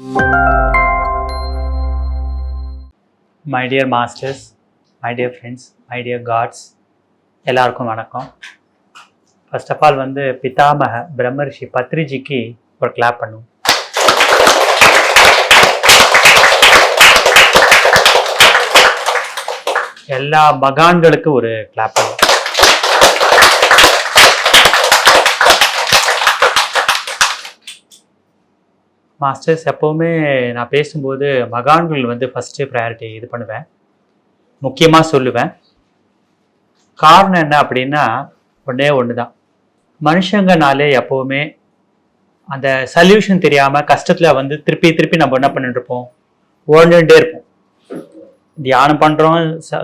My dear masters my dear friends my dear gods எல்லாருக்கும் வணக்கம். First of all வந்து பிதாமக பிரம்மரிஷி பத்ரிஜிக்கு ஒரு கிளாப் பண்ணுவோம். எல்லா மகான்களுக்கு ஒரு கிளாப் பண்ணுவோம். மாஸ்டர்ஸ் எப்போவுமே நான் பேசும்போது மகான்கள் வந்து ஃபஸ்ட்டு ப்ரையாரிட்டி இது பண்ணுவேன். முக்கியமாக சொல்லுவேன். காரணம் என்ன அப்படின்னா ஒன்றே ஒன்று தான் மனுஷங்கனாலே எப்போவுமே அந்த சல்யூஷன் தெரியாமல் கஷ்டத்தில் வந்து திருப்பி திருப்பி நம்ம என்ன பண்ணிட்டுருப்போம் ஓடிட்டே இருப்போம். தியானம் பண்ணுறோம்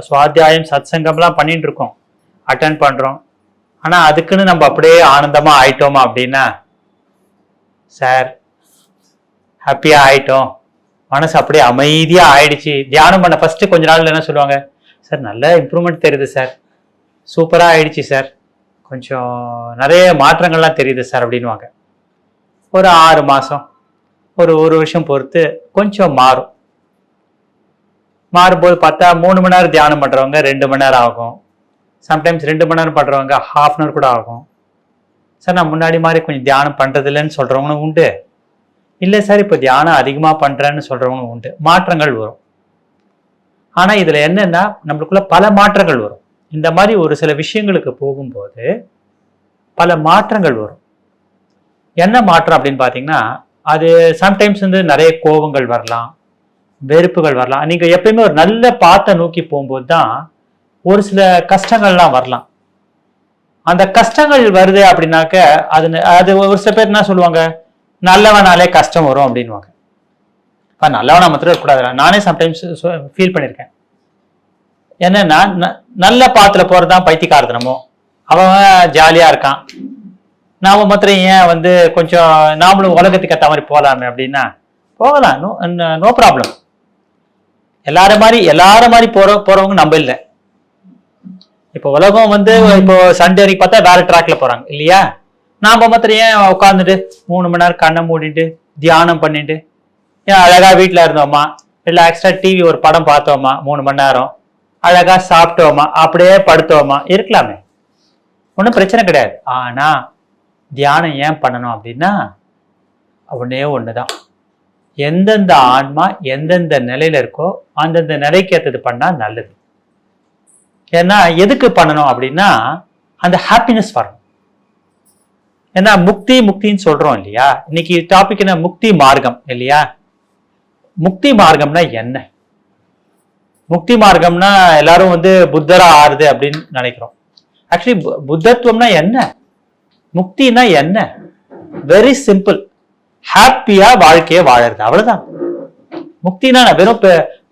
சுவாத்தியாயம் சத்சங்கம்லாம் பண்ணிட்டு இருக்கோம். அட்டன் பண்ணுறோம் ஆனால் அதுக்குன்னு நம்ம அப்படியே ஆனந்தமாக ஆயிட்டோமா அப்படின்னா சார் ஹாப்பியாக ஆயிட்டோம். மனசு அப்படியே அமைதியாக ஆயிடுச்சு. தியானம் பண்ண ஃபஸ்ட்டு கொஞ்ச நாள் என்ன சொல்லுவாங்க? சார் நல்ல இம்ப்ரூவ்மெண்ட் தெரியுது சார். சூப்பராக ஆயிடுச்சு சார். கொஞ்சம் நிறைய மாற்றங்கள்லாம் தெரியுது சார் அப்படின்வாங்க ஒரு ஆறு மாதம் ஒரு ஒரு வருஷம் பொறுத்து கொஞ்சம் மாறும். மாறும்போது பார்த்தா மூணு மணி நேரம் தியானம் பண்ணுறவங்க ரெண்டு மணி நேரம் ஆகும். சம்டைம்ஸ் ரெண்டு மணி நேரம் பண்ணுறவங்க ஹாஃப் அன் ஹவர் கூட ஆகும். சார் நான் முன்னாடி மாதிரி கொஞ்சம் தியானம் பண்ணுறதில்லன்னு சொல்கிறவங்களும் உண்டு. இல்லை சார் இப்போ தியானம் அதிகமாக பண்ணுறேன்னு சொல்கிறவங்க உண்டு. மாற்றங்கள் வரும். ஆனால் இதில் என்னென்னா நம்மளுக்குள்ள பல மாற்றங்கள் வரும். இந்த மாதிரி ஒரு சில விஷயங்களுக்கு போகும்போது பல மாற்றங்கள் வரும். என்ன மாற்றம் அப்படின்னு பார்த்தீங்கன்னா அது சம்டைம்ஸ் வந்து நிறைய கோபங்கள் வரலாம் வெறுப்புகள் வரலாம். நீங்கள் எப்பயுமே ஒரு நல்ல பாத்தை நோக்கி போகும்போது தான் ஒரு சில கஷ்டங்கள்லாம் வரலாம். அந்த கஷ்டங்கள் வருது அப்படின்னாக்க அது அது ஒரு சில பேர் என்ன சொல்லுவாங்க? நல்லவனாலே கஷ்டம் வரும் அப்படின்வாங்க இப்போ நல்லவனா மாத்திரம் இருக்கக்கூடாது நானே சம்டைம்ஸ் ஃபீல் பண்ணியிருக்கேன் என்னன்னா ந- நல்ல பாத்துல போகிறது தான் பைத்தியக்காரத்தனமோ அவன் ஜாலியாக இருக்கான். நாம மாத்திரம் ஏன் வந்து கொஞ்சம் நாமளும் உலகத்துக்கு ஏற்ற மாதிரி போகலாமே அப்படின்னா போகலாம். நோ நோ ப்ராப்ளம் எல்லாரும் மாதிரி எல்லாரும் மாதிரி போற போறவங்க நம்ம இல்லை. இப்போ உலகம் வந்து இப்போ சண்டே வரைக்கும் பார்த்தா வேற ட்ராக்ல போறாங்க. இல்லையா? நாம மாத்திரம் ஏன் உட்காந்துட்டு மூணு மணி நேரம் கண்ணை மூடிட்டு தியானம் பண்ணிட்டு? ஏன் அழகா வீட்டில் இருந்தோமா? ரிலாக்ஸ்டா டிவி ஒரு படம் பார்த்தோமா? மூணு மணி நேரம். அழகா சாப்பிட்டோமா? அப்படியே படுத்தோமா? இருக்கலாமே. ஒன்றும் பிரச்சனை கிடையாது. ஆனா தியானம் ஏன் பண்ணணும் அப்படின்னா ஒன்னே ஒண்ணுதான். எந்தெந்த ஆன்மா எந்தெந்த நிலையில இருக்கோ அந்தந்த நிலைக்கு ஏற்றது பண்ணா நல்லது. ஏன்னா எதுக்கு பண்ணணும் அப்படின்னா அந்த ஹாப்பினஸ் வரணும். ஏன்னா முக்தி முக்தின்னு சொல்றோம் இல்லையா? இன்னைக்கு டாபிக் என்ன? முக்தி மார்க்கம் இல்லையா? முக்தி மார்க்கம்னா என்ன? முக்தி மார்க்கம்னா எல்லாரும் வந்து புத்தரா ஆறுது அப்படின்னு நினைக்கிறோம். ஆக்சுவலி புத்தத்துவம்னா என்ன? முக்தினா என்ன? வெரி சிம்பிள் ஹாப்பியா வாழ்க்கைய வாழறது. அவ்வளவுதான். முக்தினா வெறும்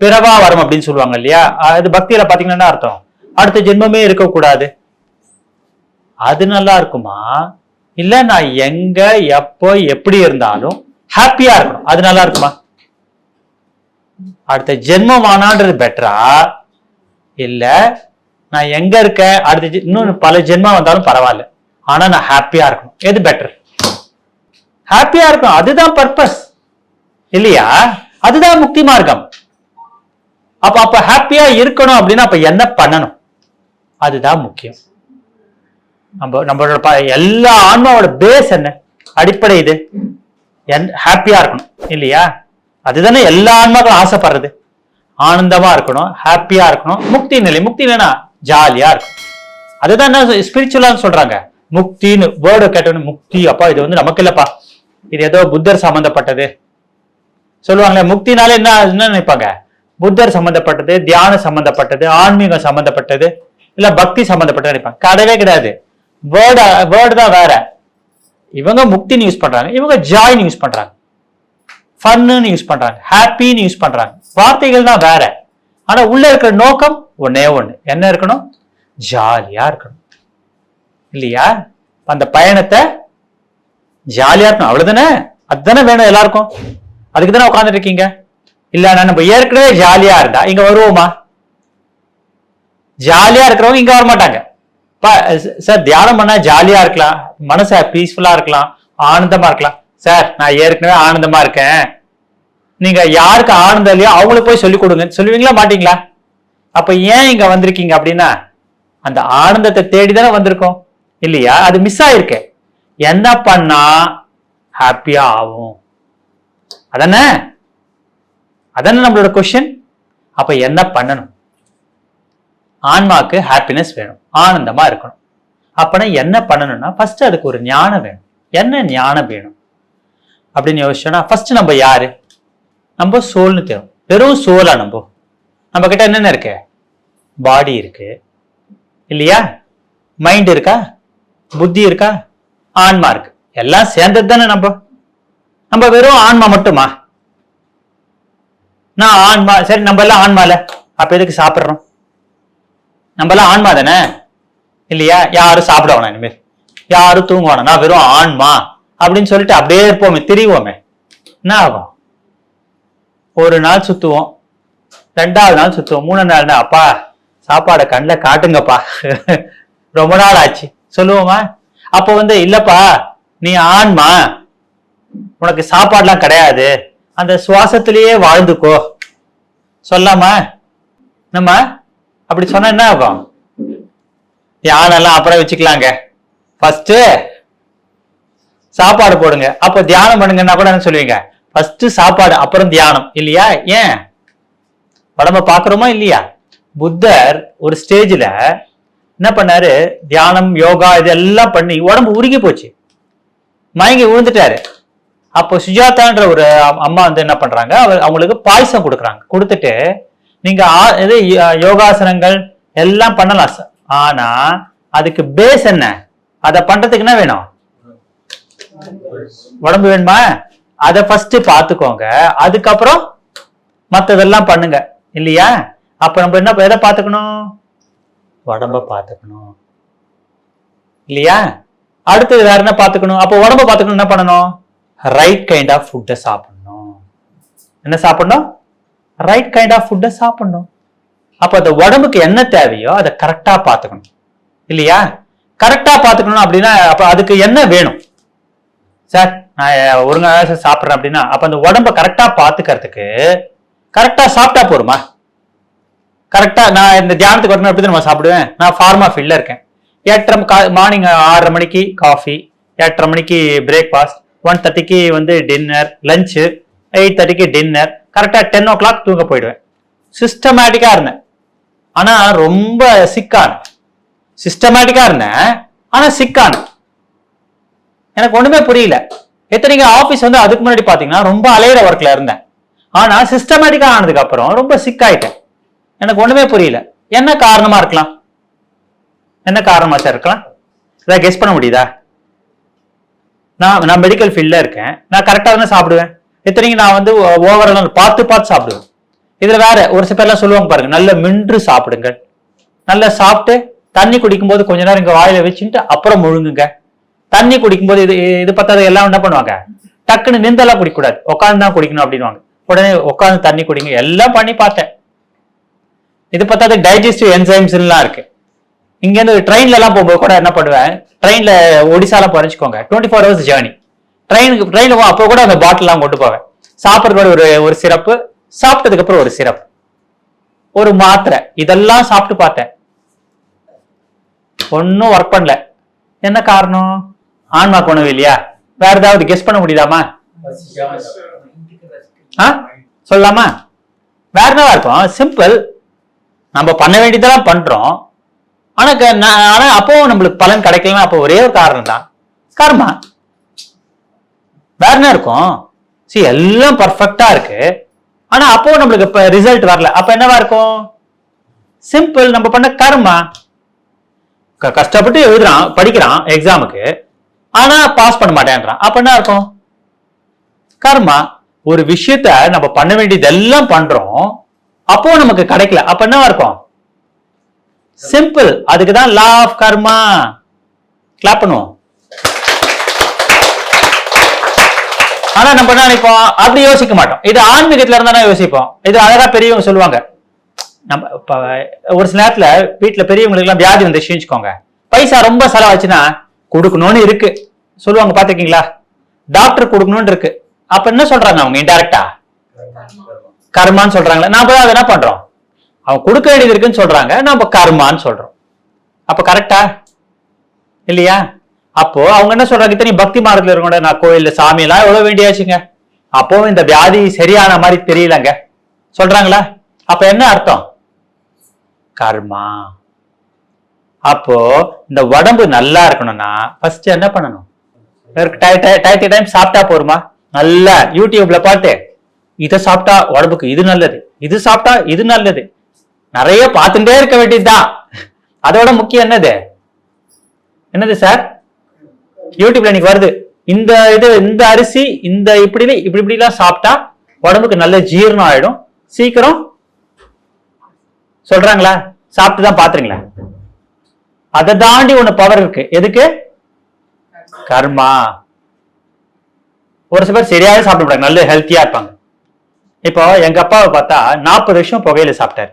பிறவா வரும் அப்படின்னு சொல்லுவாங்க இல்லையா? அது பக்தியில பாத்தீங்கன்னா என்ன அர்த்தம்? அடுத்த ஜென்மமே இருக்கக்கூடாது. அது நல்லா இருக்குமா? இல்ல நான் எங்க எப்போ எப்படி இருந்தாலும் ஹாப்பியா இருக்கணும். அது நல்லா இருக்குமா? அடுத்த ஜென்மம் ஆனான்றது பெட்டரா இல்ல நான் எங்க இருக்கேன்? அடுத்த இன்னும் பல ஜென்மம் வந்தாலும் பரவாயில்ல. ஆனா நான் ஹாப்பியா இருக்கணும். எது பெட்டர் ஹாப்பியா இருக்கணும். அதுதான் பர்பஸ் இல்லையா? அதுதான் முக்தி மார்க்கம். அப்ப அப்ப ஹாப்பியா இருக்கணும் அப்படின்னா அப்ப என்ன பண்ணணும்? அதுதான் முக்கியம். நம்ம நம்மளோட எல்லா ஆன்மாவோட பேஸ் என்ன? அடிப்படை இது. என் ஹாப்பியா இருக்கணும் இல்லையா? அதுதானே எல்லா ஆன்மாக்களும் ஆசைப்படுறது. ஆனந்தமா இருக்கணும் ஹாப்பியா இருக்கணும். முக்தி நிலை முக்தி இல்லைன்னா ஜாலியா இருக்கும் அதுதான் என்ன ஸ்பிரிச்சுவலான்னு சொல்றாங்க. முக்தின்னு வேர்டு கேட்டோன்னு முக்தி அப்பா இது வந்து நமக்கு இல்லப்பா. இது ஏதோ புத்தர் சம்பந்தப்பட்டது. சொல்லுவாங்களே முக்தினாலே என்ன என்ன நினைப்பாங்க? புத்தர் சம்பந்தப்பட்டது தியானம் சம்பந்தப்பட்டது ஆன்மீகம் சம்பந்தப்பட்டது இல்ல பக்தி சம்பந்தப்பட்டது நினைப்பாங்க. கிடையவே கிடையாது. வேர்டு வேர்டு uh, தான் வேற. இவங்க முக்தின்னு யூஸ் பண்றாங்க. இவங்க ஜாய்னு யூஸ் பண்றாங்க. ஃபன்னு யூஸ் பண்றாங்க. ஹாப்பின்னு யூஸ் பண்றாங்க. வார்த்தைகள் தான் வேற. ஆனா உள்ள இருக்கிற நோக்கம் ஒன்னே ஒண்ணு. என்ன இருக்கணும்? ஜாலியா இருக்கணும். இல்லையா? அந்த பயணத்தை ஜாலியா இருக்கணும். அவ்வளவுதானே? அதுதானே வேணும் எல்லாருக்கும். அதுக்கு தானே உட்காந்துட்டு இருக்கீங்க? இல்ல நம்ம ஏற்கனவே ஜாலியா இருந்தா இங்க வருவோமா? ஜாலியா இருக்கிறவங்க இங்க வர மாட்டாங்க சார் தியானம் பண்ணா ஜாலியா இருக்கலாம். மனசு பீஸ்ஃபுல்லா இருக்கலாம். ஆனந்தமா இருக்கலாம். சார் நான் ஏற்கனவே ஆனந்தமா இருக்கேன். நீங்க யாருக்கு ஆனந்தம் இல்லையோ அவங்களுக்கு போய் சொல்லிக் கொடுங்க. சொல்லுவீங்களா மாட்டீங்களா? அப்ப ஏன் இங்க வந்திருக்கீங்க அப்படின்னா அந்த ஆனந்தத்தை தேடி தானே வந்திருக்கோம். இல்லையா? அது மிஸ் ஆயிருக்கு. என்ன பண்ணா ஹாப்பியா ஆகும். அதானே? அதானே நம்மளோட கொஸ்டின் அப்ப என்ன பண்ணணும்? ஆன்மாக்கு ஹாப்பினஸ் வேணும் ஆனந்தமா இருக்கணும். அப்பனா என்ன பண்ணணும்னா ஃபர்ஸ்ட் அதுக்கு ஒரு ஞானம் வேணும். என்ன ஞானம் வேணும்? அப்படின்னு யோசிச்சோன்னா ஃபர்ஸ்ட் நம்ம யாரு? நம்ம சோல்னு தேவை வெறும் சோலா நம்ம. நம்ம கிட்ட என்னென்ன இருக்கு? பாடி இருக்கு. இல்லையா? மைண்ட் இருக்கா? புத்தி இருக்கா? ஆன்மா இருக்கு. எல்லாம் சேர்ந்தது தானே நம்ம? நம்ம வெறும் ஆன்மா மட்டுமா? நான் ஆன்மா சரி நம்ம எல்லாம் ஆன்மால. அப்ப எதுக்கு சாப்பிடுறோம்? நம்ம எல்லாம் ஆன்மா தானே? இல்லையா? யாரும் சாப்பிட வேணாம் இனிமேல் யாரும் தூங்க வேணாம் நான் வெறும் ஆன்மா அப்படின்னு சொல்லிட்டு அப்படியே இருப்போமே திரிவோமே. என்ன ஆகும்? ஒரு நாள் சுத்துவோம் ரெண்டாவது நாள் சுத்துவோம் மூணாவது நாள்னா அப்பா சாப்பாடை கண்ணில் காட்டுங்கப்பா. ரொம்ப நாள் ஆச்சு. சொல்லுவோமா? அப்போ வந்து இல்லப்பா நீ ஆன்மா. உனக்கு சாப்பாடுலாம் கிடையாது. அந்த சுவாசத்திலேயே வாழ்ந்துக்கோ. சொல்லாமா நம்ம அப்படி சொன்னா என்ன ஆகும்? தியானம்லாம் அப்புறம் வச்சுக்கலாங்க. ஃபர்ஸ்ட் சாப்பாடு போடுங்க. அப்போ தியானம் பண்ணுங்கன்னா கூட என்ன சொல்லுவீங்க? ஃபர்ஸ்ட் சாப்பாடு அப்புறம் தியானம். இல்லையா? ஏன்? உடம்ப பாக்குறோமா இல்லையா? புத்தர் ஒரு ஸ்டேஜ்ல என்ன பண்ணாரு? தியானம் யோகா இதெல்லாம் பண்ணி உடம்பு உருகி போச்சு. மயங்கி விழுந்துட்டாரு. அப்போ சுஜாதான்ற ஒரு அம்மா வந்து என்ன பண்றாங்க? அவர் அவங்களுக்கு பாயசம் கொடுக்குறாங்க. கொடுத்துட்டு நீங்க இது யோ- யோகாசனங்கள் எல்லாம் பண்ணலாம் சார் ஆனா அதுக்கு பேஸ் என்ன? அதை பண்றதுக்கு என்ன வேணும்? உடம்பு வேணுமா? அதை ஃபர்ஸ்ட் பார்த்துக்கோங்க. அதுக்கப்புறம் மற்றதெல்லாம் பண்ணுங்க. இல்லையா? அப்ப நம்ம என்ன எதை பார்த்துக்கணும்? உடம்ப பார்த்துக்கணும். இல்லையா? அடுத்தது வேற என்ன பார்த்துக்கணும்? அப்போ உடம்ப பார்த்துக்கணும் என்ன பண்ணணும்? ரைட் கைண்ட் ஆஃப் ஃபுட்டை சாப்பிடணும். என்ன சாப்பிடணும்? ரைட் கைண்ட் ஆஃப் ஃபுட்டை சாப்பிடணும். அப்போ அந்த உடம்புக்கு என்ன தேவையோ அதை கரெக்டாக பார்த்துக்கணும். இல்லையா? கரெக்டாக பார்த்துக்கணும் அப்படின்னா அப்போ அதுக்கு என்ன வேணும்? சார் நான் ஒருங்காக சார் சாப்பிட்றேன் அப்படின்னா அப்போ அந்த உடம்ப கரெக்டாக பார்த்துக்கிறதுக்கு கரெக்டாக சாப்பிட்டா போருமா கரெக்டாக நான் இந்த தியானத்துக்கு வரணும் எப்படி நம்ம சாப்பிடுவேன். நான் ஃபார்மா ஃபீல்டில் இருக்கேன். எட்டரை கா மார்னிங் ஆறரை மணிக்கு காஃபி எட்டரை மணிக்கு பிரேக்ஃபாஸ்ட் ஒன் தேர்ட்டிக்கு வந்து டின்னர் லஞ்சு எயிட் தேர்ட்டிக்கு டின்னர் கரெக்டாக டென் ஓ கிளாக் தூங்க போயிடுவேன். சிஸ்டமேட்டிக்காக இருந்தேன். ஆனால் ரொம்ப சிக்கான சிஸ்டமேட்டிக்காக இருந்தேன் ஆனால் சிக்கான எனக்கு ஒன்றுமே புரியல. எத்தனைக்கு ஆஃபீஸ் வந்து அதுக்கு முன்னாடி பார்த்தீங்கன்னா ரொம்ப அலையிற ஒர்க்கில் இருந்தேன். ஆனால் சிஸ்டமேட்டிக்காக ஆனதுக்கு அப்புறம் ரொம்ப சிக்காயிட்டேன் எனக்கு ஒன்றுமே புரியல. என்ன காரணமாக இருக்கலாம்? என்ன காரணமாக சார் இருக்கலாம்? இதை கெஸ் பண்ண முடியுதா? நான் நான் மெடிக்கல் ஃபீல்டில் இருக்கேன். நான் கரெக்டாக தானே சாப்பிடுவேன்? இத்தனைக்கு நான் வந்து ஓவரால் பார்த்து பார்த்து சாப்பிடுவேன். இதுல வேற ஒரு சில பேர்லாம் சொல்லுவாங்க பாருங்க நல்ல மின்று சாப்பிடுங்க நல்லா சாப்பிட்டு தண்ணி குடிக்கும்போது கொஞ்ச நேரம் இங்க வாயில வச்சுட்டு அப்புறம் முழுங்குங்க. தண்ணி குடிக்கும்போது இது இது பார்த்தா எல்லாம் என்ன பண்ணுவாங்க? டக்குன்னு நிந்தெல்லாம் குடிக்கக்கூடாது. உட்காந்து தான் குடிக்கணும் அப்படின்னுவாங்க. உடனே உட்காந்து தண்ணி குடிங்க. எல்லாம் பண்ணி பார்த்தேன். இது பார்த்தா டைஜஸ்டிவ் என்சைம்ஸ் எல்லாம் இருக்கு. இங்க இருந்து ட்ரெயின்ல எல்லாம் போகும்போது கூட என்ன பண்ணுவேன்? ட்ரெயின்ல ஒடிசாலாம் போறச்சுக்கோங்க டுவெண்ட்டி ஃபோர் ஹவர்ஸ் ஜேர்னி ட்ரெயினுக்கு ட்ரெயின்ல அப்போ கூட அந்த பாட்டிலாம் கொண்டு போவேன். சாப்பிட்றதோட ஒரு ஒரு சிறப்பு சாப்பிட்டதுக்கு அப்புறம் ஒரு சிறப்பு ஒரு மாத்திரை. இதெல்லாம் சாப்பிட்டு பார்த்தேன். ஒன்றும் ஒர்க் பண்ணல. என்ன காரணம்? ஆன்மா உணவு இல்லையா? வேற ஏதாவது கெஸ் பண்ண முடியுதாமா ஆ? சொல்லலாமா? வேற என்னவா இருக்கும்? சிம்பிள் நம்ம பண்ண வேண்டியதெல்லாம் பண்றோம். ஆனா க- நான் ஆனா அப்போ நம்மளுக்கு பலன் கிடைக்கலன்னா அப்போ ஒரே ஒரு காரணம் தான் கர்மா. வேற என்ன இருக்கும்? சி எல்லாம் பர்ஃபெக்டா இருக்கு. ஆனா அப்போ நம்மளுக்கு இப்ப ரிசல்ட் வரல. அப்ப என்னவா இருக்கும்? சிம்பிள் நம்ம பண்ண கர்மா. க- கஷ்டப்பட்டு எழுதுறான் படிக்கிறான் எக்ஸாமுக்கு ஆனா பாஸ் பண்ண மாட்டேன்றான். அப்ப என்ன இருக்கும்? கர்மா. ஒரு விஷயத்த நம்ம பண்ண வேண்டியதெல்லாம் பண்றோம். அப்போ நமக்கு கிடைக்கல. அப்ப என்னவா இருக்கும்? சிம்பிள் அதுக்கு தான் லா ஆஃப் கர்மா கிளாப் பண்ணுவோம். ஆனா நம்ம என்ன நினைப்போம்? அப்படி யோசிக்க மாட்டோம். இது ஆன்மீகத்துல இருந்தா தான் யோசிப்போம். இது அழகா பெரியவங்க சொல்லுவாங்க. நம்ம இப்போ ஒரு சில நேரத்துல வீட்டுல பெரியவங்களுக்கு எல்லாம் வியாதி வந்துச்சுன்னு வச்சுக்கோங்க. பைசா ரொம்ப செலவாச்சுன்னா கொடுக்கணும்னு இருக்கு. சொல்லுவாங்க பாத்துக்கீங்களா டாக்டர் கொடுக்கணும்னு இருக்கு. அப்ப என்ன சொல்றாங்க அவங்க? இன்டெரக்டா கர்மான்னு சொல்றாங்களே. நாம தான் அதை என்ன பண்றோம்? அவங்க கொடுக்க வேண்டியது இருக்குன்னு சொல்றாங்க. நம்ம கர்மான்னு சொல்றோம். அப்ப கரெக்டா இல்லையா? அப்போ அவங்க என்ன சொல்றாங்க? இத்தனை பக்தி மார்க்கத்துல இருக்கோட நான் கோயில்ல சாமி எல்லாம் எவ்வளவு வேண்டியாச்சுங்க? அப்போ இந்த வியாதி சரியான மாதிரி தெரியலங்க. சொல்றாங்களா? அப்ப என்ன அர்த்தம்? கர்மா. அப்போ இந்த உடம்பு நல்லா இருக்கணும்னா ஃபர்ஸ்ட் என்ன பண்ணணும்? டயத்து டைம் சாப்பிட்டா போருமா? நல்லா. யூடியூப்ல பார்த்து இதை சாப்பிட்டா உடம்புக்கு இது நல்லது இது சாப்பிட்டா இது நல்லது. நிறைய பார்த்துட்டே இருக்க வேண்டியதுதான். அதோட முக்கியம் என்னது? என்னது சார்? யூடியூப்ல இன்னைக்கு வருது. இந்த இது இந்த அரிசி இந்த இப்படி இப்படி இப்படிலாம் சாப்பிட்டா உடம்புக்கு நல்ல ஜீரணம் ஆயிடும். சீக்கிரம் சொல்றாங்களா? சாப்பிட்டு தான் பாத்துறீங்களா? அதை தாண்டி ஒண்ணு பவர் இருக்கு. எதுக்கு? கர்மா. ஒரு சில பேர் சரியாவே சாப்பிட மாட்டாங்க. நல்ல ஹெல்த்தியா இருப்பாங்க. இப்போ எங்க அப்பாவை பார்த்தா நாற்பது வருஷம் புகையில சாப்பிட்டாரு.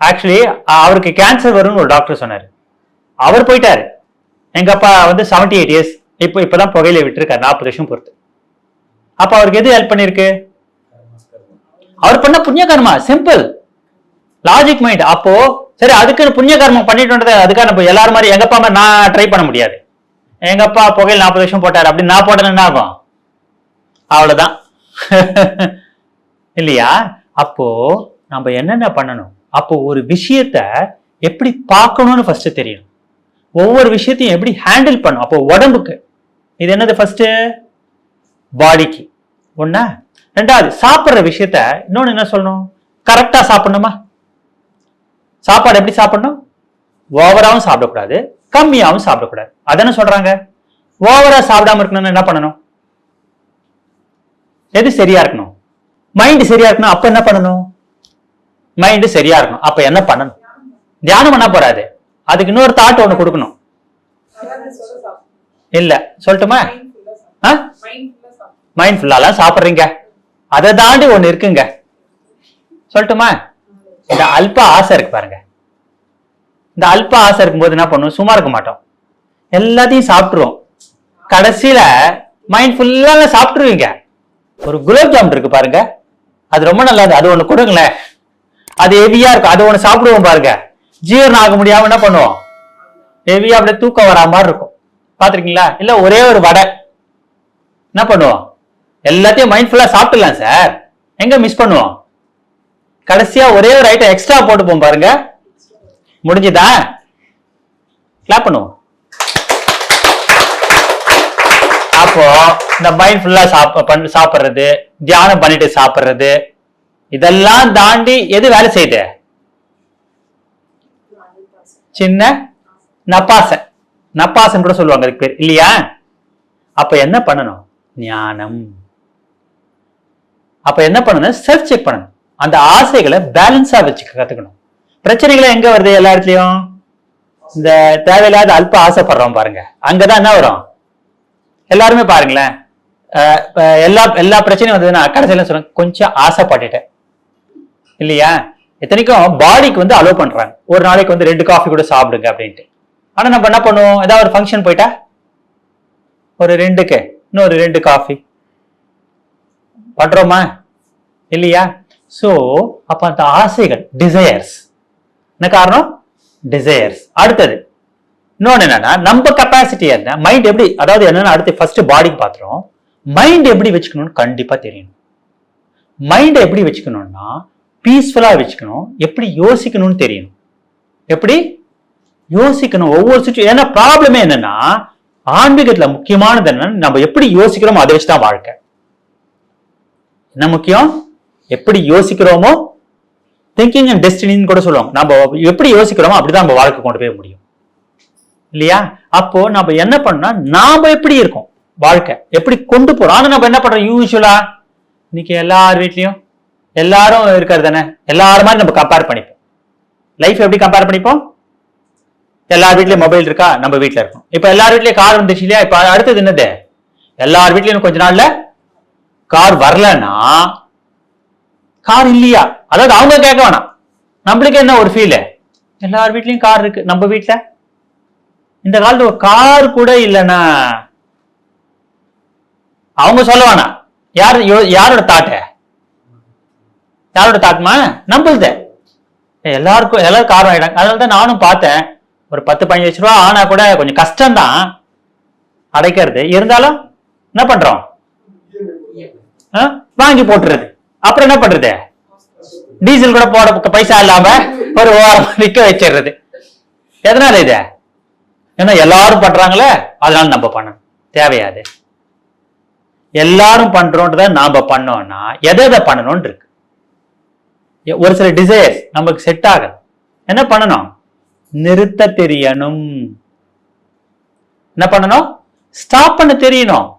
ஆக்சுவலி அவருக்கு கேன்சர் வரும்னு ஒரு டாக்டர் சொன்னார். அவர் போயிட்டாரு. எங்க அப்பா வந்து 78 எயிட் இயர்ஸ் இப்போ இப்பதான் புகையில விட்டுருக்காரு நாற்பது வருஷம் பொறுத்து. அப்ப அவருக்கு எது ஹெல்ப் பண்ணிருக்கு அவர் பண்ண புண்ணிய கர்மா சிம்பிள் லாஜிக் மைண்ட் அப்போ சரி அதுக்குன்னு புண்ணிய கர்மம் பண்ணிட்டு அதுக்காக நம்ம எல்லாரும் மாதிரி எங்க அப்பா மாதிரி நான் ட்ரை பண்ண முடியாது. எங்க அப்பா புகையில் நாற்பது வருஷம் போட்டார் அப்படி நான் போட்டேன்னு என்ன ஆகும்? அவ்வளவுதான். இல்லையா? அப்போ நம்ம என்னென்ன பண்ணணும்? அப்போ ஒரு விஷயத்த எப்படி பார்க்கணும்னு ஃபர்ஸ்ட் தெரியணும் ஒவ்வொரு விஷயத்தையும் எப்படி ஹேண்டில் பண்ணும்? அப்போ உடம்புக்கு. இது என்னது ஃபர்ஸ்ட் பாடிக்கு ஒண்ணா? ரெண்டாவது சாப்பிட்ற விஷயத்த இன்னொன்னு என்ன சொல்லணும்? கரெக்டா சாப்பிடணுமா? சாப்பாடு எப்படி சாப்பிடணும்? ஓவராவும் சாப்பிடக்கூடாது கம்மியாகவும் சாப்பிடக்கூடாது. அதான சொல்றாங்க. ஓவரா சாப்பிடாம இருக்கணும்னு என்ன பண்ணணும்? எது சரியா இருக்கணும்? மைண்டு சரியா இருக்கணும் அப்ப என்ன பண்ணணும்? மைண்டு சரியா இருக்கணும் அப்ப என்ன பண்ணணும்? தியானம் பண்ண போறாது அதுக்கு இன்னொரு தாட் ஒன்று கொடுக்கணும். இல்ல சொல்லட்டுமா? ஆ? மைண்ட் ஃபுல்லாலாம் சாப்பிட்றீங்க. அதை தாண்டி ஒன்று இருக்குங்க. சொல்லட்டுமா? இந்த அல்ப ஆசை இருக்கு பாருங்க. இந்த அல்ப ஆசை இருக்கும்போது என்ன பண்ணுவோம்? சும்மா இருக்க மாட்டோம். எல்லாத்தையும் சாப்பிட்டுருவோம். கடைசியில மைண்ட் ஃபுல்லாக சாப்பிட்டுருவீங்க. ஒரு குலாப் ஜாமுன் இருக்கு பாருங்க. அது ரொம்ப நல்லா அது ஒன்று கொடுங்களேன். அது ஹெவியா இருக்கும். அது ஒன்று சாப்பிடுவோம் பாருங்க. ஜீரணம் ஆக முடியாம என்ன பண்ணுவோம்? ஹெவியா அப்படியே தூக்கம் வரா மாதிரி இருக்கும். பாத்திருக்கீங்களா இல்ல ஒரே ஒரு வடை. என்ன பண்ணுவோம்? எல்லாத்தையும் மைண்ட்ஃபுல்லா சாப்பிட்டுலாம் சார். எங்க மிஸ் பண்ணுவோம்? கடைசியா ஒரே ஒரு ஐட்டம் எக்ஸ்ட்ரா போட்டுப்போம் பாருங்க. முடிஞ்சுதா? கிளாப் பண்ணுவோம். அப்போ இந்த மைண்ட் ஃபுல்லா சாப்ப பண்ண- சாப்பிடுறது தியானம் பண்ணிட்டு சாப்பிடுறது இதெல்லாம் தாண்டி எது வேலை செய்யுது? சின்ன நப்பாசை நப்பாசன் கூட சொல்லுவாங்க அதுக்கு பேர். இல்லையா? அப்ப என்ன பண்ணணும்? ஞானம். அப்ப என்ன பண்ணணும்? செல்ஃப் செக் பண்ணணும். அந்த ஆசைகளை பேலன்ஸா வச்சு கத்துக்கணும். பிரச்சனைகளை எங்க வருது எல்லா இடத்துலயும்? இந்த தேவையில்லாத அல்ப ஆசைப்படுறோம் பாருங்க. அங்கதான் என்ன வரும்? எல்லாருமே பாருங்களேன். எல்லா எல்லா பிரச்சனையும் வந்ததுன்னா கடைசியில சொல்றேன் கொஞ்சம் ஆசைப்பட்டுட்டேன். இல்லையா? இத்தனைக்கும் பாடிக்கு வந்து அலோவ் பண்றாங்க. ஒரு நாளைக்கு வந்து ரெண்டு காஃபி கூட சாப்பிடுங்க அப்படின்ட்டு. ஆனா நம்ம என்ன பண்ணுவோம்? ஏதாவது ஒரு ஃபங்க்ஷன் போயிட்டா? ஒரு ரெண்டுக்கு இன்னொரு ரெண்டு காஃபி பண்றோமா? இல்லையா? ஸோ அப்ப அந்த ஆசைகள் டிசையர்ஸ் என்ன காரணம்? டிசையர்ஸ் அடுத்தது இன்னொன்று என்னன்னா நம்ம கெப்பாசிட்டி என்ன? மைண்ட் எப்படி அதாவது என்னன்னா அடுத்து ஃபர்ஸ்ட் பாடிக்கு பார்த்துரும் மைண்ட் எப்படி வச்சுக்கணும்னு கண்டிப்பாக தெரியணும். மைண்டை எப்படி வச்சுக்கணும்னா பீஸ்ஃபுல்லாக வச்சுக்கணும். எப்படி யோசிக்கணும்னு தெரியணும். எப்படி? யோசிக்கணும். ஒவ்வொரு சுச்சுவேஷன் ஏன்னா ப்ராப்ளமே என்னன்னா ஆன்மீகத்தில் முக்கியமானது என்னன்னா நம்ம எப்படி யோசிக்கிறோமோ அதை வச்சுதான் வாழ்க்கை. என்ன முக்கியம்? எப்படி யோசிக்கிறோமோ திங்கிங் அண்ட் டெஸ்டினின்னு கூட சொல்லுவாங்க. நம்ம எப்படி யோசிக்கிறோமோ அப்படிதான் நம்ம வாழ்க்கை கொண்டு போய் முடியும். இல்லையா? அப்போ நம்ம என்ன பண்ணா நாம எப்படி இருக்கோம்? வாழ்க்கை. எப்படி கொண்டு போறோம்? ஆனா நம்ம என்ன பண்றோம்? யூஸ்வலா இன்னைக்கு எல்லார் வீட்லயும் எல்லாரும் இருக்கிறது தானே? எல்லாரும் மாதிரி நம்ம கம்பேர் பண்ணிப்போம். லைஃப் எப்படி கம்பேர் பண்ணிப்போம்? எல்லார் வீட்லயும் மொபைல் இருக்கா? நம்ம வீட்டில் இருக்கும். இப்போ எல்லார் வீட்லயும் கார் வந்துச்சு இல்லையா? இப்போ அடுத்தது என்னது? எல்லார் வீட்லயும் கொஞ்ச நாள்ல கார் வரலன்னா கார் இல்லையா? அதாவது அவங்க கேட்க வேணாம். நம்மளுக்கு என்ன ஒரு ஃபீல் எல்லார் வீட்லயும் கார் இருக்கு. நம்ம வீட்டில் இந்த காலத்துல ஒரு கார் கூட இல்லைன்னா அவங்க சொல்ல வேணாம். யார் யோ- யாரோட தாட்டை யாரோட தாட்மா? நம்மளுது. எல்லாருக்கும் எல்லாரும் காரணம் ஆயிடாங்க அதனால தான் நானும் பார்த்தேன். ஒரு பத்து பதினஞ்சு லட்ச ரூபா ஆனா கூட கொஞ்சம் கஷ்டம்தான் அடைக்கிறது. இருந்தாலும் என்ன பண்றோம்? ஆ? வாங்கி போட்டுறது. அப்புறம் என்ன பண்றது? டீசல் கூட போட பைசா இல்லாம ஒரு ஓரம் விற்க வச்சிடுறது. எதனால இது? ஏன்னா எல்லாரும் பண்றாங்களே அதனால நம்ம பண்ணணும். தேவையாது. எல்லாரும் பண்றோன்றத நாம பண்ணோம்னா எதை எதை பண்ணணும்னு இருக்கு. ஒரு சில டிசைர்ஸ் நமக்கு செட் ஆகும் என்ன பண்ணணும்? நிறுத்த தெரியணும். என்ன பண்ணணும்? ஸ்டாப் பண்ண தெரியணும்.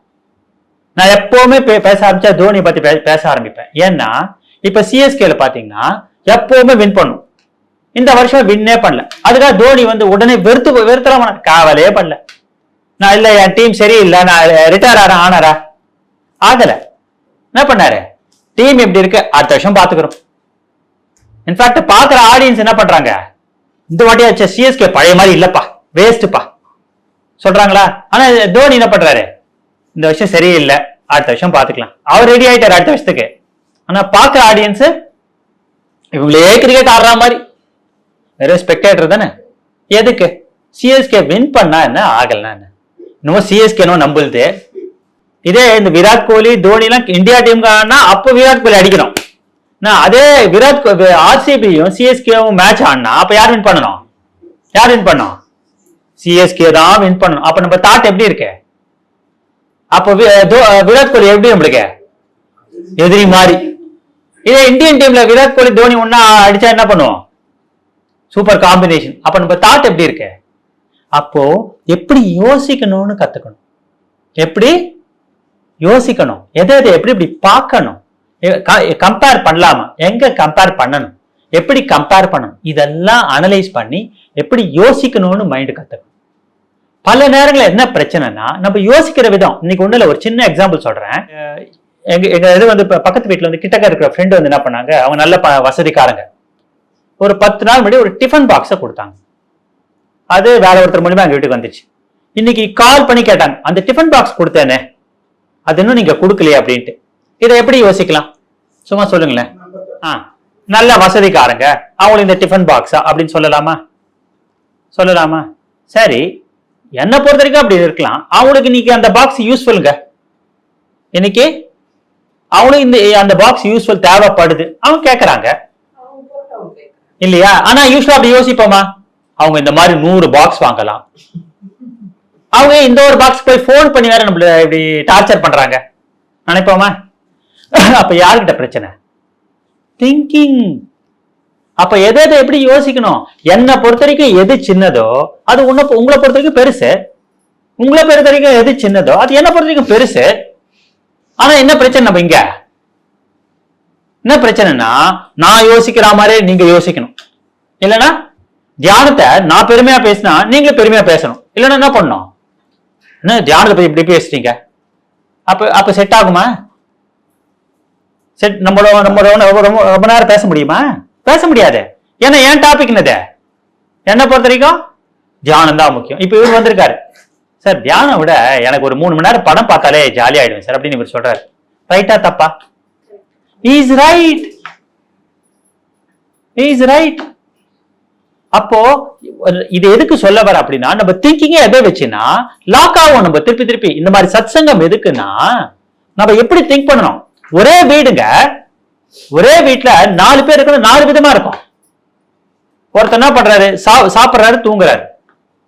நான் எப்பவுமே பே- பேச ஆரம்பிச்சா தோனி பத்தி பேச ஆரம்பிப்பேன். ஏன்னா இப்ப சிஎஸ்கேல பாத்தீங்கன்னா எப்பவுமே வின் பண்ணும். இந்த வருஷம் வின்னே பண்ணல. அதுக்காக தோனி வந்து உடனே வெறுத்து வெறுத்துலாம் காவலே பண்ணல. நான் இல்ல என் டீம் சரியில்லை. நான் ரிட்டையர் ஆறேன் ஆனாரா ஆகல. என்ன பண்ணாரு? டீம் எப்படி இருக்கு? அடுத்த வருஷம் பாத்துக்கிறோம். இன்ஃபேக்ட் பாக்குற ஆடியன்ஸ் என்ன பண்றாங்க? இந்த வாட்டியாச்சு சிஎஸ்கே பழைய மாதிரி இல்லப்பா. வேஸ்ட்ப்பா சொல்றாங்களா? ஆனா தோனி என்ன பண்றாரு? இந்த வருஷம் சரியில்லை. அடுத்த வருஷம் பாத்துக்கலாம் அவர் ரெடி ஆயிட்டாரு அடுத்த வருஷத்துக்கு ஆனா பாக்குற ஆடியன்ஸ் இவங்களே கிரிக்கெட் ஆடுற மாதிரி. வெறும் ஸ்பெக்டேட்டர் தானே. எதுக்கு? சிஎஸ்கே வின் பண்ணா என்ன? ஆகலனா என்ன? இன்னும் சிஎஸ்கே நம்புது. இதே இந்த விராட் கோலி தோனி எல்லாம் இந்தியா டீம் ஆனா அப்போ விராட் கோலி அடிக்கணும். அதே விராட் ஆர்சிபியும் சிஎஸ்கேவும் மேட்ச் ஆடினா அப்ப யார் வின் பண்ணணும்? யார் வின் பண்ணும் சிஎஸ்கே தான் வின் பண்ணணும். அப்ப நம்ம தாட் எப்படி இருக்கு? அப்போ வி- விராட் கோலி எப்படி நம்மளுக்கு எதிரி மாதிரி இதே இந்தியன் டீம்ல விராட் கோலி தோனி ஒன்னா அடிச்சா என்ன பண்ணுவோம்? சூப்பர் காம்பினேஷன் அப்ப நம்ம தாட் எப்படி இருக்கு? அப்போ எப்படி யோசிக்கணும்னு கத்துக்கணும். எப்படி? யோசிக்கணும். எதை எதை எப்படி இப்படி பார்க்கணும்? கம்பேர் பண்ணலாமா? எங்க கம்பேர் பண்ணணும்? எப்படி கம்பேர் பண்ணணும்? இதெல்லாம் அனலைஸ் பண்ணி எப்படி யோசிக்கணும்னு மைண்ட் கத்துக்கணும். பல நேரங்கள்ல என்ன பிரச்சனைனா நம்ம யோசிக்கிற விதம் இன்னைக்கு ஒண்ணுல ஒரு சின்ன எக்ஸாம்பிள் சொல்றேன். அஹ் எங்க எங்க இது வந்து இப்ப பக்கத்து வீட்டுல வந்து கிட்டக்க இருக்கிற ஃப்ரெண்டு வந்து என்ன பண்ணாங்க? அவங்க நல்ல ப- வசதிக்காரங்க. ஒரு பத்து நாள் முன்னாடி ஒரு டிஃபன் பாக்ஸை கொடுத்தாங்க. அது வேற ஒருத்தர் மூலியமா எங்க வீட்டுக்கு வந்துச்சு. இன்னைக்கு கால் பண்ணி கேட்டாங்க அந்த டிஃபன் பாக்ஸ் கொடுத்தேனே அது இன்னும் நீங்க கொடுக்கலையே அப்படின்ட்டு. இதை எப்படி யோசிக்கலாம்? சும்மா சொல்லுங்களேன். ஆ நல்ல வசதிக்காரங்க. அவங்களுக்கு இந்த டிஃபன் பாக்ஸா அப்படின்னு சொல்லலாமா? சொல்லலாமா? சரி என்னை பொறுத்த வரைக்கும் அப்படி இருக்கலாம். அவங்களுக்கு இன்னைக்கு அந்த பாக்ஸ் யூஸ்ஃபுல்லுங்க இன்னைக்கு அவனும் இந்த அந்த பாக்ஸ் யூஸ்ஃபுல் தேவைப்படுது. அவங்க கேட்குறாங்க இல்லையா? ஆனா யூஸ்வலா அப்படி யோசிப்போமா? அவங்க இந்த மாதிரி நூறு பாக்ஸ் வாங்கலாம். அவங்க இந்த ஒரு பாக்ஸ் போய் ஃபோன் பண்ணி வேற நம்மள இப்படி டார்ச்சர் பண்றாங்க. நினைப்போமா? அப்போ யாருக்கிட்ட பிரச்சனை? திங்கிங் அப்போ எதை எதை எப்படி யோசிக்கணும்? என்னை பொறுத்த வரைக்கும் எது சின்னதோ அது உன்னை உங்களை பொறுத்த வரைக்கும் பெருசு. உங்களை பொறுத்த வரைக்கும் எது சின்னதோ அது என்ன பொறுத்த வரைக்கும் பெருசு. ஆனால் என்ன பிரச்சனை நம்ம இங்கே? என்ன பிரச்சனைனா நான் யோசிக்கிற மாதிரி நீங்க யோசிக்கணும். இல்லைன்னா தியானத்தை நான் பெருமையா பேசினா நீங்களும் பெருமையா பேசணும். இல்லைன்னா என்ன பண்ணணும்? என்ன தியானத்தை பத்தி இப்படி பேசுறீங்க? அப்ப அப்ப செட் ஆகுமா? செட் நம்மளோட நம்மளோட ரொம்ப ரொம்ப- ரொம்ப நேரம் பேச முடியுமா? பேச முடியாது. ஏன்னா ஏன் டாபிக் என்னது? என்னை பொறுத்த வரைக்கும் தியானம் தான் முக்கியம். இப்ப இவர் வந்திருக்காரு. சார் தியானம் விட எனக்கு ஒரு மூணு மணி நேரம் படம் பார்த்தாலே ஜாலி ஆயிடுவேன் சார் அப்படின்னு இவர் சொல்றாரு. ரைட்டா தப்பா? இஸ் ரைட் இஸ் ரைட் அப்போ இது எதுக்கு சொல்ல வர அப்படின்னா நம்ம திங்கிங்கே எதை வச்சுன்னா லாக் ஆகும் நம்ம திருப்பி திருப்பி. இந்த மாதிரி சத்சங்கம் எதுக்குன்னா நம்ம எப்படி திங்க் பண்ணணும்? ஒரே வீடுங்க ஒரே வீட்டுல நாலு பேர் இருக்கணும் நாலு விதமா இருக்கும். ஒருத்தர் என்ன பண்றாரு? சா- சாப்பிடுறாரு தூங்குறாரு.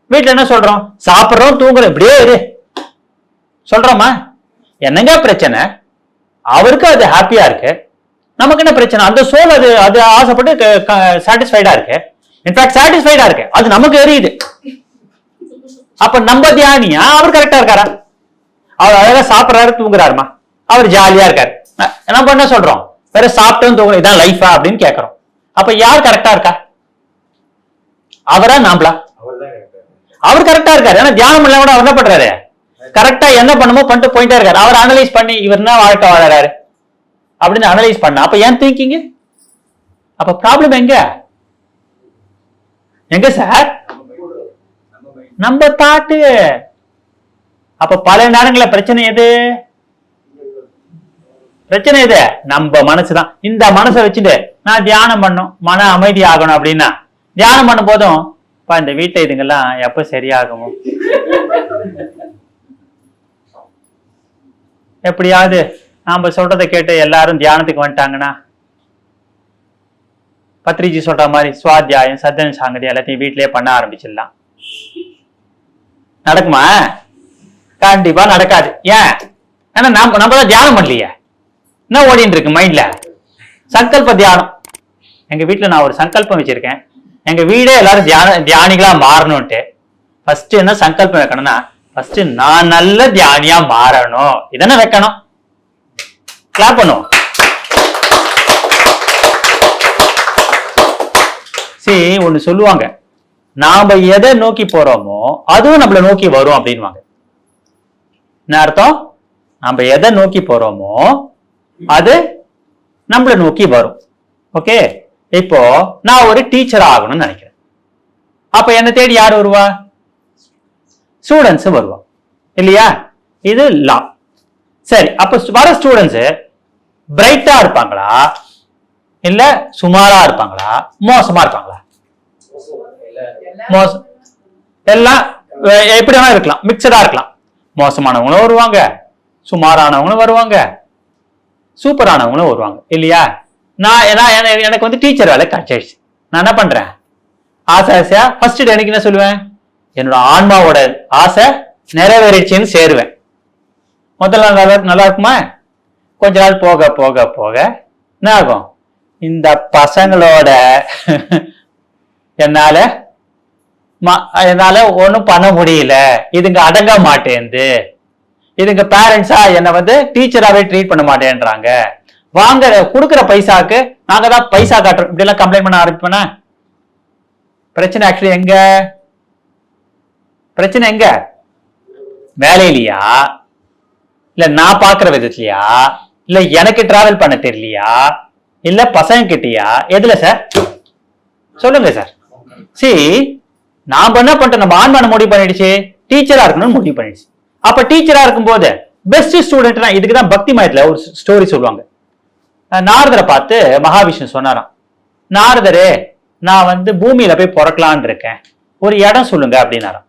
வீட்டுல என்ன சொல்றோம்? சாப்பிடுறோம் தூங்குறோம். இப்படியே இரு. சொல்றோமா? என்னங்க பிரச்சனை? அவருக்கு அது ஹாப்பியா இருக்கு. நமக்கு என்ன பிரச்சனை? அந்த சோல் அது அது ஆசைப்பட்டு சாட்டிஸ்ஃபைடா இருக்கு. இன்ஃபேக்ட் சாட்டிஸ்ஃபைடா இருக்கு. அது நமக்கு எரியுது. அப்ப நம்ம தியானியா? அவர் கரெக்டா இருக்காரா? அவர் அழகா சாப்பிடுறாரு தூங்குறாருமா? அவர் ஜாலியா இருக்காரு. நம்ம என்ன சொல்றோம்? வேற சாப்பிட்டோம் தூங்குறோம் இதான் லைஃபா அப்படின்னு கேக்குறோம் அப்ப யார் கரெக்டா இருக்கா? அவரா நாம்பளா? அவர் கரெக்டா இருக்காரு. ஏன்னா தியானம் இல்லாம கூட அவர் என்ன பண்றாரு? கரெக்டா என்ன பண்ணுமோ பண்ணிட்டு போயிட்டே இருக்காரு. அவர் அனலைஸ் பண்ணி இவர் என்ன வாழ்க்கை வாழறாரு? அப்படின்னு அனலைஸ் பண்ண அப்ப ஏன் திங்கிங் அப்ப ப்ராப்ளம் எங்க? எங்க சார் நம்ம தாட்டு. அப்ப பல நேரங்கள பிரச்சனை எது? பிரச்சனை இது. நம்ம மனசுதான். இந்த மனசை வச்சுட்டு நான் தியானம் பண்ணும் மன அமைதி ஆகணும் அப்படின்னா தியானம் பண்ணும் போதும் பா இந்த வீட்டை இதுங்கெல்லாம் எப்ப சரியாகுமோ? எப்படியாவது நாம சொல்றதை கேட்டு எல்லாரும் தியானத்துக்கு வந்துட்டாங்கன்னா பத்ரிஜி சொல்ற மாதிரி சுவாத்தியாயம் சத்தன் சாங்கதி எல்லாத்தையும் வீட்டிலேயே பண்ண ஆரம்பிச்சிடலாம். நடக்குமா? கண்டிப்பா நடக்காது. ஏன்? ஏன்னா நம்ம நம்ம தான் தியானம் பண்ணலையே. என்ன ஓடிட்டு இருக்கு மைண்ட்ல சங்கல்ப தியானம். எங்க வீட்டுல நான் ஒரு சங்கல்பம் வச்சிருக்கேன். எங்க வீடே எல்லாரும் தியான தியானிகளா மாறணும்ட்டு ஃபர்ஸ்ட் என்ன சங்கல்பம் வைக்கணும்னா ஃபர்ஸ்ட் நான் நல்ல தியானியா மாறணும். இதென்ன வைக்கணும்? கிளாப் பண்ணுவோம். சரி ஒண்ணு சொல்லுவாங்க. நாம எதை நோக்கி போறோமோ அதுவும் நம்மளை நோக்கி வரும் அப்படின்வாங்க என்ன அர்த்தம்? நம்ம எதை நோக்கி போறோமோ அது நம்மளை நோக்கி வரும். ஓகே இப்போ நான் ஒரு டீச்சர் ஆகணும்னு நினைக்கிறேன். அப்ப என்ன தேடி யார் வருவா? ஸ்டூடெண்ட்ஸ் வருவா இல்லையா? இது லா சரி அப்ப வர ஸ்டூடெண்ட்ஸ் பிரைட்டா இருப்பாங்களா? இல்ல சுமாரா இருப்பாங்களா? மோசமா இருப்பாங்களா? மோசம் எல்லாம் எப்படி வேணா இருக்கலாம். மிக்சடா இருக்கலாம். மோசமானவங்களும் வருவாங்க. சுமாரானவங்களும் வருவாங்க. சூப்பரானவங்களும் வருவாங்க. இல்லையா? நான் ஏன்னா எனக்கு வந்து டீச்சர் வேலை கிடைச்சிடுச்சு நான் என்ன பண்றேன்? ஆசை ஆசையா? ஃபர்ஸ்ட் எனக்கு என்ன சொல்லுவேன்? என்னோட ஆன்மாவோட ஆசை நிறைவேறிச்சின்னு சேருவேன். முதல்ல நல்லா நல்லா இருக்குமா? கொஞ்ச நாள் போக போக போக என்ன ஆகும்? இந்த பசங்களோட என்னால என்னால ஒன்றும் பண்ண முடியல. இதுங்க அடங்க மாட்டேங்குது இதுங்க பேரண்ட்ஸா என்னை வந்து டீச்சராகவே ட்ரீட் பண்ண மாட்டேன்றாங்க. வாங்குற கொடுக்குற பைசாக்கு நாங்க தான் பைசா காட்டுறோம். இப்படிலாம் கம்ப்ளைண்ட் பண்ண ஆரம்பிப்போனா பிரச்சனை ஆக்சுவலி எங்க? பிரச்சனை எங்க? வேலையிலையா? இல்ல நான் பாக்குற விதத்துலயா? இல்ல எனக்கு டிராவல் பண்ண தெரியலையா? இல்ல பசங்க கிட்டியா எதுல சார் சொல்லுங்க சார் சி நான் என்ன பண்ணிட்டேன் நம்ம ஆன்மான முடிவு பண்ணிடுச்சு. டீச்சரா இருக்கணும்னு முடிவு பண்ணிடுச்சு. அப்ப டீச்சரா இருக்கும்போது பெஸ்ட் ஸ்டூடெண்ட்னா இதுக்கு தான் பக்தி மயத்துல ஒரு ஸ்டோரி சொல்லுவாங்க. நாரதரை பார்த்து மகாவிஷ்ணு சொன்னாராம் நாரதரே நான் வந்து பூமியில போய் பிறக்கலான்னு இருக்கேன். ஒரு இடம் சொல்லுங்க அப்படின்னாராம்.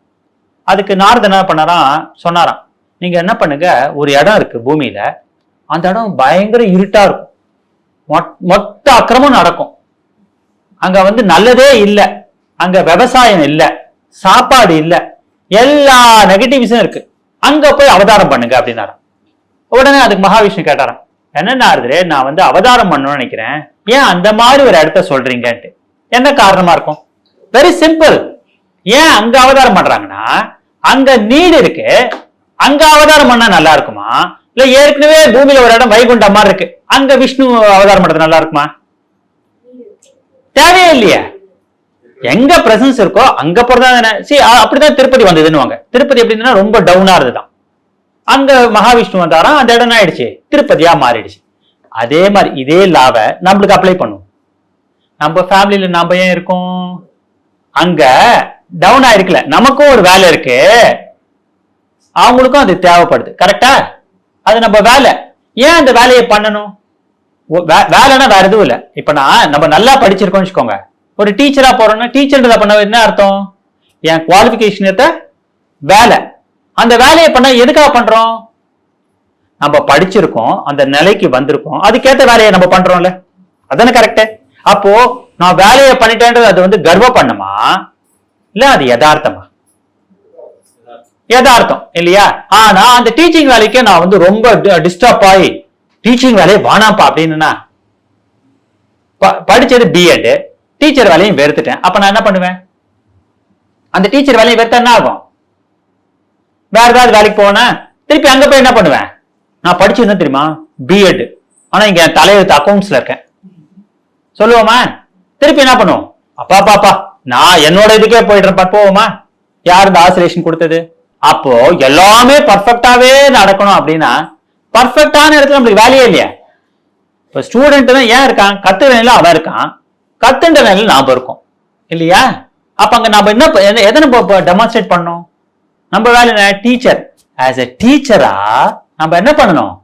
அதுக்கு நாரதர் என்ன பண்ணாராம் சொன்னாராம் நீங்க என்ன பண்ணுங்க ஒரு இடம் இருக்கு பூமியில. அந்த இடம் பயங்கர இருட்டா இருக்கும். மொத்- மொத்த அக்கிரமும் நடக்கும். அங்க வந்து நல்லதே இல்லை. அங்க விவசாயம் இல்லை. சாப்பாடு இல்லை. எல்லா நெகட்டிவ்ஸும் இருக்கு. அங்க போய் அவதாரம் பண்ணுங்க அப்படின்னாராம். உடனே அதுக்கு மகாவிஷ்ணு கேட்டாராம். என்ன நாரதரே நான் வந்து அவதாரம் பண்ணணும்னு நினைக்கிறேன். ஏன் அந்த மாதிரி ஒரு இடத்த சொல்றீங்கன்ட்டு? என்ன காரணமா இருக்கும்? வெரி சிம்பிள் ஏன் அங்க அவதாரம் பண்றாங்கன்னா அங்க நீடு இருக்கு. அங்க அவதாரம் பண்ணா நல்லா இருக்குமா? இல்ல ஏற்கனவே பூமியில ஒரு இடம் வைகுண்டம் மாதிரி இருக்கு. அங்க விஷ்ணு அவதாரம் பண்றது நல்லா இருக்குமா? தேவையே இல்லையா. எங்க பிரசன்ஸ் இருக்கோ அங்க போறதான் சரி அப்படிதான் திருப்பதி வந்ததுன்னுவாங்க. திருப்பதி எப்படின்னா ரொம்ப டவுனா இருந்துதான். அங்க மகாவிஷ்ணு வந்தாராம் அந்த இடம் ஆயிடுச்சு? திருப்பதியா மாறிடுச்சு. அதே மாதிரி இதே லாவை நம்மளுக்கு அப்ளை பண்ணுவோம் நம்ம ஃபேமிலியில நாம ஏன் இருக்கோம்? அங்க டவுன் ஆயிருக்கல நமக்கும் ஒரு வேலை இருக்கு. அவங்களுக்கும் அது தேவைப்படுது. கரெக்டா அது நம்ம வேலை. ஏன் அந்த வேலையை பண்ணணும்? வே- வேலைன்னா வேற எதுவும் இல்லை. இப்ப நான் நம்ம நல்லா படிச்சிருக்கோம்னு வச்சுக்கோங்க. ஒரு டீச்சரா போறோம்னா டீச்சர்ன்றதை பண்ண என்ன அர்த்தம்? என் குவாலிஃபிகேஷன் வேலை. அந்த வேலையை பண்ண எதுக்காக பண்றோம்? நம்ம படிச்சிருக்கோம் அந்த நிலைக்கு வந்திருக்கோம். அதுக்கேத்த வேலையை நம்ம பண்றோம்ல. அதானே கரெக்ட் அப்போ நான் வேலையை பண்ணிட்டேன்றது அது வந்து கர்வம் பண்ணுமா இல்ல அது யதார்த்தமா? யதார்த்தம் இல்லையா? ஆனா அந்த டீச்சிங் வேலைக்கு நான் வந்து ரொம்ப டிஸ்டர்ப் ஆகி டீச்சிங் வேலையை வானாப்பா அப்படின்னா ப- படிச்சது பிஎட் டீச்சர் வேலையும் வெறுத்துட்டேன். அப்ப நான் என்ன பண்ணுவேன்? அந்த டீச்சர் வேலையை வெறுத்தா என்ன ஆகும்? வேற ஏதாவது வேலைக்கு போனேன் திருப்பி அங்க போய் என்ன பண்ணுவேன்? நான் படிச்சிருந்தேன் தெரியுமா? பிஎட் ஆனா இங்க என் தலையெழுத்து அக்கௌண்ட்ஸ்ல இருக்கேன். சொல்லுவோமா? திருப்பி என்ன பண்ணுவோம்? அப்பா பாப்பா நான் என்னோட இதுக்கே போயிடுறேன். போவோமா? யார் இந்த ஆசிலேஷன் கொடுத்தது? அப்போ எல்லாமே பர்ஃபெக்டாவே நடக்கணும் அப்படின்னா பர்ஃபெக்டான இடத்துல நம்மளுக்கு வேலையே இல்லையா. இப்ப ஸ்டூடெண்ட் தான் ஏன் இருக்கான்? கத்துற அவன் இருக்கான். கத்துன்ற நிலையில் நாம் இருக்கோம். இல்லையா? அப்ப அங்க நம்ம என்ன எதை எத- எதனை டெமான்ஸ்ட்ரேட் பண்ணோம் நம்ம வேலை டீச்சர் ஆஸ் எ டீச்சரா நம்ம என்ன பண்ணணும்?